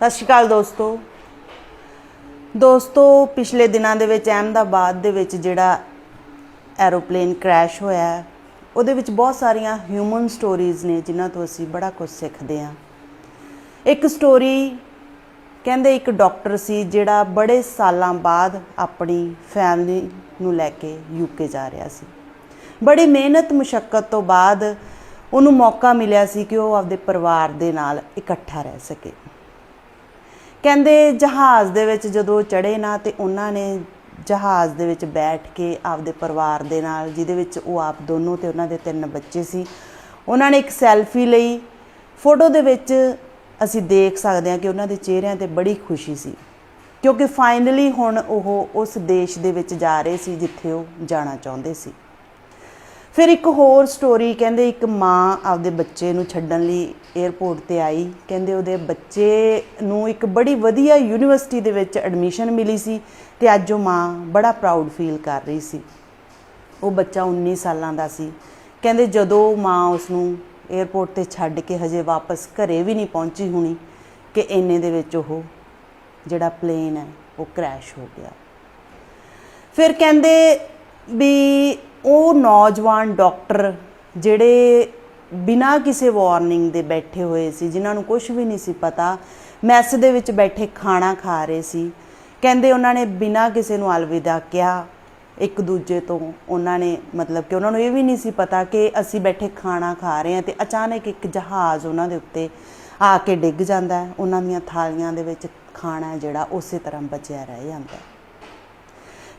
ਸਤਿ ਸ਼੍ਰੀ ਅਕਾਲ ਦੋਸਤੋ। ਦੋਸਤੋ, ਪਿਛਲੇ ਦਿਨਾਂ ਦੇ ਵਿੱਚ, ਅਹਿਮਦਾਬਾਦ ਦੇ ਵਿੱਚ ਜਿਹੜਾ ਐਰੋਪਲੇਨ ਕ੍ਰੈਸ਼ ਹੋਇਆ ਉਹਦੇ ਵਿੱਚ ਬਹੁਤ ਸਾਰੀਆਂ ਹਿਊਮਨ ਸਟੋਰੀਜ਼ ਨੇ, ਜਿਨ੍ਹਾਂ ਤੋਂ ਅਸੀਂ ਬੜਾ ਕੁਝ ਸਿੱਖਦੇ ਹਾਂ। ਇੱਕ ਸਟੋਰੀ ਕਹਿੰਦੇ ਇੱਕ ਡਾਕਟਰ ਸੀ, ਜਿਹੜਾ ਬੜੇ ਸਾਲਾਂ ਬਾਅਦ ਆਪਣੀ ਫੈਮਿਲੀ ਨੂੰ ਲੈ ਕੇ ਯੂਕੇ ਜਾ ਰਿਹਾ ਸੀ। ਬੜੀ ਮਿਹਨਤ ਮੁਸ਼ਕਲ ਤੋਂ ਬਾਅਦ ਉਹਨੂੰ ਮੌਕਾ ਮਿਲਿਆ ਸੀ ਕਿ ਉਹ ਆਪਦੇ ਪਰਿਵਾਰ ਦੇ ਨਾਲ ਇਕੱਠਾ ਰਹਿ ਸਕੇ। ਕਹਿੰਦੇ ਜਹਾਜ਼ ਦੇ ਵਿੱਚ ਜਦੋਂ ਚੜੇ ਨਾ ਤੇ ਉਹਨਾਂ ਨੇ ਜਹਾਜ਼ ਦੇ ਵਿੱਚ ਬੈਠ ਕੇ ਆਪਦੇ ਪਰਿਵਾਰ ਦੇ ਨਾਲ, ਜਿਹਦੇ ਵਿੱਚ ਉਹ ਆਪ ਦੋਨੋਂ ਤੇ ਉਹਨਾਂ ਦੇ ਤਿੰਨ ਬੱਚੇ ਸੀ, ਉਹਨਾਂ ਨੇ ਇੱਕ ਸੈਲਫੀ ਲਈ। ਫੋਟੋ ਦੇ ਵਿੱਚ ਅਸੀਂ ਦੇਖ ਸਕਦੇ ਹਾਂ ਕਿ ਉਹਨਾਂ ਦੇ ਚਿਹਰਿਆਂ ਤੇ ਬੜੀ ਖੁਸ਼ੀ ਸੀ, ਕਿਉਂਕਿ ਫਾਈਨਲੀ ਹੁਣ ਉਹ ਉਸ ਦੇਸ਼ ਦੇ ਵਿੱਚ ਜਾ ਰਹੇ ਸੀ ਜਿੱਥੇ ਉਹ ਜਾਣਾ ਚਾਹੁੰਦੇ ਸੀ। ਫਿਰ ਇੱਕ ਹੋਰ ਸਟੋਰੀ ਕਹਿੰਦੇ ਇੱਕ ਮਾਂ ਆਪਦੇ ਬੱਚੇ ਨੂੰ ਛੱਡਣ ਲਈ 에ਅਰਪੋਰਟ ਤੇ ਆਈ। ਕਹਿੰਦੇ ਉਹਦੇ ਬੱਚੇ ਨੂੰ ਇੱਕ ਬੜੀ ਵਧੀਆ ਯੂਨੀਵਰਸਿਟੀ ਦੇ ਵਿੱਚ ਐਡਮਿਸ਼ਨ ਮਿਲੀ ਸੀ ਤੇ ਅੱਜ ਉਹ ਮਾਂ ਬੜਾ ਪ੍ਰਾਊਡ ਫੀਲ ਕਰ ਰਹੀ ਸੀ। ਉਹ ਬੱਚਾ 19 ਸਾਲਾਂ ਦਾ ਸੀ। ਕਹਿੰਦੇ ਜਦੋਂ ਮਾਂ ਉਸ ਨੂੰ 에ਅਰਪੋਰਟ ਤੇ ਛੱਡ ਕੇ ਹਜੇ ਵਾਪਸ ਘਰੇ ਵੀ ਨਹੀਂ ਪਹੁੰਚੀ ਹੋਣੀ ਕਿ ਇੰਨੇ ਦੇ ਵਿੱਚ ਉਹ ਜਿਹੜਾ ਪਲੇਨ ਹੈ, ਉਹ ਕ੍ਰੈਸ਼ ਹੋ ਗਿਆ। ਫਿਰ ਕਹਿੰਦੇ ਵੀ ਉਹ ਨੌਜਵਾਨ ਡਾਕਟਰ ਜਿਹੜੇ ਬਿਨਾਂ ਕਿਸੇ ਵਾਰਨਿੰਗ ਦੇ ਬੈਠੇ ਹੋਏ ਸੀ, ਜਿਨ੍ਹਾਂ ਨੂੰ ਕੁਝ ਵੀ ਨਹੀਂ ਸੀ ਪਤਾ, ਮੈਸ ਦੇ ਵਿੱਚ ਬੈਠੇ ਖਾਣਾ ਖਾ ਰਹੇ ਸੀ। ਕਹਿੰਦੇ ਉਹਨਾਂ ਨੇ ਬਿਨਾਂ ਕਿਸੇ ਨੂੰ ਅਲਵਿਦਾ ਕਿਹਾ, ਇੱਕ ਦੂਜੇ ਤੋਂ ਉਹਨਾਂ ਨੇ ਮਤਲਬ ਕਿ ਉਹਨਾਂ ਨੂੰ ਇਹ ਵੀ ਨਹੀਂ ਸੀ ਪਤਾ ਕਿ ਅਸੀਂ ਬੈਠੇ ਖਾਣਾ ਖਾ ਰਹੇ ਹਾਂ ਤੇ ਅਚਾਨਕ ਇੱਕ ਜਹਾਜ਼ ਉਹਨਾਂ ਦੇ ਉੱਤੇ ਆ ਕੇ ਡਿੱਗ ਜਾਂਦਾ ਉਹਨਾਂ ਦੀਆਂ ਥਾਲੀਆਂ ਦੇ ਵਿੱਚ ਖਾਣਾ ਜਿਹੜਾ ਉਸੇ ਤਰ੍ਹਾਂ ਬਚਿਆ ਰਹਿ ਜਾਂਦਾ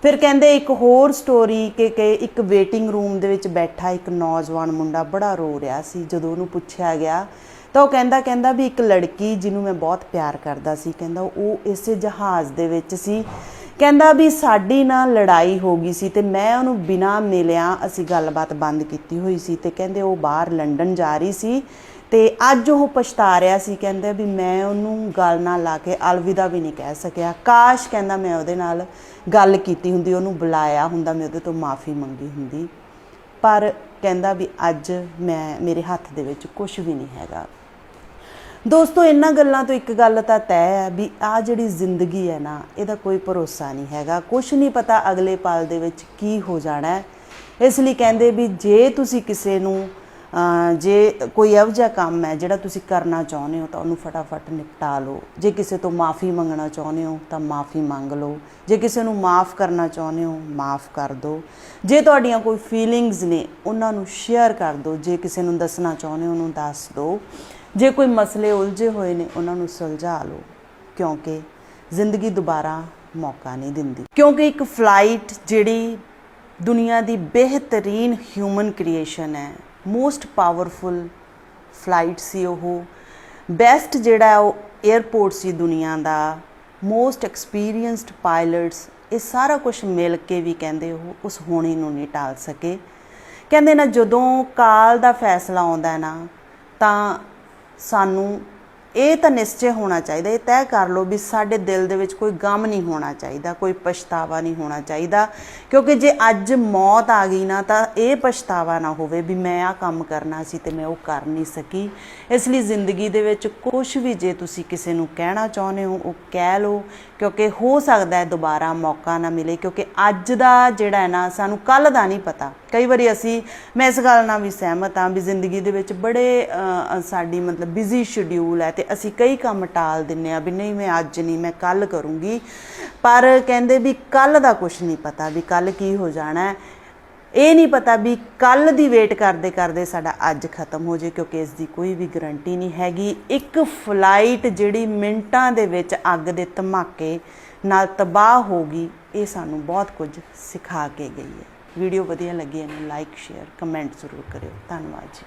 ਫਿਰ ਕਹਿੰਦੇ ਇੱਕ ਹੋਰ ਸਟੋਰੀ ਕਿ ਕਿ ਇੱਕ ਵੇਟਿੰਗ ਰੂਮ ਦੇ ਵਿੱਚ ਬੈਠਾ ਇੱਕ ਨੌਜਵਾਨ ਮੁੰਡਾ ਬੜਾ ਰੋ ਰਿਹਾ ਸੀ, ਜਦੋਂ ਉਹਨੂੰ ਪੁੱਛਿਆ ਗਿਆ ਤਾਂ ਉਹ ਕਹਿੰਦਾ ਕਹਿੰਦਾ ਵੀ ਇੱਕ ਲੜਕੀ ਜਿਹਨੂੰ ਮੈਂ ਬਹੁਤ ਪਿਆਰ ਕਰਦਾ ਸੀ, ਕਹਿੰਦਾ ਉਹ ਇਸੇ ਜਹਾਜ਼ ਦੇ ਵਿੱਚ ਸੀ। ਕਹਿੰਦਾ ਵੀ ਸਾਡੀ ਨਾਲ ਲੜਾਈ ਹੋ ਗਈ ਸੀ ਤੇ ਮੈਂ ਉਹਨੂੰ ਬਿਨਾਂ ਮਿਲਿਆ ਅਸੀਂ ਗੱਲਬਾਤ ਬੰਦ ਕੀਤੀ ਹੋਈ ਸੀ ਤੇ ਕਹਿੰਦੇ ਉਹ ਬਾਹਰ ਲੰਡਨ ਜਾ ਰਹੀ ਸੀ। ਤੇ ਅੱਜ ਉਹ ਪਛਤਾ ਰਿਹਾ ਸੀ, ਕਹਿੰਦੇ ਵੀ ਮੈਂ ਉਹਨੂੰ ਗੱਲ ਨਾਲ ਲਾ ਕੇ ਅਲਵਿਦਾ ਵੀ ਨਹੀਂ ਕਹਿ ਸਕਿਆ। ਕਾਸ਼, ਕਹਿੰਦਾ ਮੈਂ ਉਹਦੇ ਨਾਲ ਗੱਲ ਕੀਤੀ ਹੁੰਦੀ, ਉਹਨੂੰ ਬੁਲਾਇਆ ਹੁੰਦਾ, ਮੈਂ ਉਹਦੇ ਤੋਂ ਮਾਫੀ ਮੰਗੀ ਹੁੰਦੀ। ਪਰ ਕਹਿੰਦਾ ਵੀ ਅੱਜ ਮੈਂ ਮੇਰੇ ਹੱਥ ਦੇ ਵਿੱਚ ਕੁਝ ਵੀ ਨਹੀਂ ਹੈਗਾ। ਦੋਸਤੋ, ਇਹਨਾਂ ਗੱਲਾਂ ਤੋਂ ਇੱਕ ਗੱਲ ਤਾਂ ਤੈਅ ਹੈ ਵੀ ਆ ਜਿਹੜੀ ਜ਼ਿੰਦਗੀ ਹੈ ਨਾ, ਇਹਦਾ ਕੋਈ ਭਰੋਸਾ ਨਹੀਂ ਹੈਗਾ। ਕੁਝ ਨਹੀਂ ਪਤਾ ਅਗਲੇ ਪਲ ਦੇ ਵਿੱਚ ਕੀ ਹੋ ਜਾਣਾ ਹੈ। ਇਸ ਲਈ ਕਹਿੰਦੇ ਵੀ ਜੇ ਤੁਸੀਂ ਕਿਸੇ ਨੂੰ ਜੇ ਕੋਈ ਇਹੋ ਜਿਹਾ ਕੰਮ ਹੈ ਜਿਹੜਾ ਤੁਸੀਂ ਕਰਨਾ ਚਾਹੁੰਦੇ ਹੋ ਤਾਂ ਉਹਨੂੰ ਫਟਾਫਟ ਨਿਪਟਾ ਲਓ। ਜੇ ਕਿਸੇ ਤੋਂ ਮਾਫੀ ਮੰਗਣਾ ਚਾਹੁੰਦੇ ਹੋ ਤਾਂ ਮਾਫੀ ਮੰਗ ਲਓ। ਜੇ ਕਿਸੇ ਨੂੰ ਮਾਫ ਕਰਨਾ ਚਾਹੁੰਦੇ ਹੋ, ਮਾਫ ਕਰ ਦਿਓ। ਜੇ ਤੁਹਾਡੀਆਂ ਕੋਈ ਫੀਲਿੰਗਸ ਨੇ, ਉਹਨਾਂ ਨੂੰ ਸ਼ੇਅਰ ਕਰ ਦਿਓ। ਜੇ ਕਿਸੇ ਨੂੰ ਦੱਸਣਾ ਚਾਹੁੰਦੇ ਹੋ, ਉਹਨੂੰ ਦੱਸ ਦਿਓ। ਜੇ ਕੋਈ ਮਸਲੇ ਉਲਝੇ ਹੋਏ ਨੇ, ਉਹਨਾਂ ਨੂੰ ਸੁਲਝਾ ਲਓ, ਕਿਉਂਕਿ ਜ਼ਿੰਦਗੀ ਦੁਬਾਰਾ ਮੌਕਾ ਨਹੀਂ ਦਿੰਦੀ। ਕਿਉਂਕਿ ਇੱਕ ਫਲਾਈਟ ਜਿਹੜੀ ਦੁਨੀਆ ਦੀ ਬਿਹਤਰੀਨ ਹਿਊਮਨ ਕ੍ਰੀਏਸ਼ਨ ਹੈ ਮੋਸਟ ਪਾਵਰਫੁਲ ਫਲਾਈਟ ਸੀ ਉਹ। ਬੈਸਟ ਜਿਹੜਾ ਉਹ 에ਅਰਪੋਰਟ ਸੀ ਦੁਨੀਆ ਦਾ। ਮੋਸਟ ਐਕਸਪੀਰੀਅੰਸਡ ਪਾਇਲਟਸ, ਇਹ ਸਾਰਾ ਕੁਝ ਮਿਲ ਕੇ ਵੀ ਕਹਿੰਦੇ ਉਹ ਉਸ ਹੋਣੀ ਨੂੰ ਨਹੀਂ ਟਾਲ ਸਕੇ। ਕਹਿੰਦੇ ਨਾ ਜਦੋਂ ਕਾਲ ਦਾ ਫੈਸਲਾ ਆਉਂਦਾ ਨਾ, ਤਾਂ ਸਾਨੂੰ ਇਹ ਤਾਂ ਨਿਸ਼ਚੈ ਹੋਣਾ ਚਾਹੀਦਾ, ਇਹ ਤੈਅ ਕਰ ਲਓ ਵੀ ਸਾਡੇ ਦਿਲ ਦੇ ਵਿੱਚ ਕੋਈ ਗਮ ਨਹੀਂ ਹੋਣਾ ਚਾਹੀਦਾ, ਕੋਈ ਪਛਤਾਵਾ ਨਹੀਂ ਹੋਣਾ ਚਾਹੀਦਾ, ਕਿਉਂਕਿ ਜੇ ਅੱਜ ਮੌਤ ਆ ਗਈ ਨਾ ਤਾਂ ਇਹ ਪਛਤਾਵਾ ਨਾ ਹੋਵੇ ਵੀ ਮੈਂ ਆ ਕੰਮ ਕਰਨਾ ਸੀ ਤੇ ਮੈਂ ਉਹ ਕਰ ਨਹੀਂ ਸਕੀ। ਇਸ ਲਈ ਜ਼ਿੰਦਗੀ ਦੇ ਵਿੱਚ ਕੁਝ ਵੀ ਜੇ ਤੁਸੀਂ ਕਿਸੇ ਨੂੰ ਕਹਿਣਾ ਚਾਹੁੰਦੇ ਹੋ, ਉਹ ਕਹਿ ਲਓ, ਕਿਉਂਕਿ ਹੋ ਸਕਦਾ ਹੈ ਦੁਬਾਰਾ ਮੌਕਾ ਨਾ ਮਿਲੇ, ਕਿਉਂਕਿ ਅੱਜ ਦਾ ਜਿਹੜਾ ਹੈ ਨਾ, ਸਾਨੂੰ ਕੱਲ ਦਾ ਨਹੀਂ ਪਤਾ। ਕਈ ਵਾਰੀ ਅਸੀਂ, ਮੈਂ ਇਸ ਗੱਲ ਨਾਲ ਵੀ ਸਹਿਮਤ ਹਾਂ ਵੀ ਜ਼ਿੰਦਗੀ ਦੇ ਵਿੱਚ ਬੜੇ ਸਾਡੀ ਮਤਲਬ ਬਿਜ਼ੀ ਸ਼ਡਿਊਲ ਹੈ ਤੇ ਅਸੀਂ ਕਈ ਕੰਮ ਟਾਲ ਦਿੰਨੇ ਆ ਵੀ ਨਹੀਂ ਮੈਂ ਅੱਜ ਨਹੀਂ, ਮੈਂ ਕੱਲ ਕਰੂੰਗੀ। ਪਰ ਕਹਿੰਦੇ ਵੀ ਕੱਲ ਦਾ ਕੁਝ ਨਹੀਂ ਪਤਾ ਵੀ ਕੱਲ ਕੀ ਹੋ ਜਾਣਾ ਇਹ ਨਹੀਂ ਪਤਾ ਵੀ ਕੱਲ ਦੀ ਵੇਟ ਕਰਦੇ ਕਰਦੇ ਸਾਡਾ ਅੱਜ ਖਤਮ ਹੋ ਜੇ ਕਿਉਂਕਿ ਇਸ ਦੀ ਕੋਈ ਵੀ ਗਾਰੰਟੀ ਨਹੀਂ ਹੈਗੀ। ਇੱਕ ਫਲਾਈਟ ਜਿਹੜੀ ਮਿੰਟਾਂ ਦੇ ਵਿੱਚ ਅੱਗ ਦੇ ਧਮਾਕੇ ਨਾਲ ਤਬਾਹ ਹੋ ਗਈ, ਇਹ ਸਾਨੂੰ ਬਹੁਤ ਕੁਝ ਸਿਖਾ ਕੇ ਗਈ ਹੈ। ਵੀਡੀਓ ਵਧੀਆ ਲੱਗੀ ਇਹਨੂੰ ਲਾਈਕ ਸ਼ੇਅਰ ਕਮੈਂਟ ਜ਼ਰੂਰ ਕਰਿਓ। ਧੰਨਵਾਦ ਜੀ।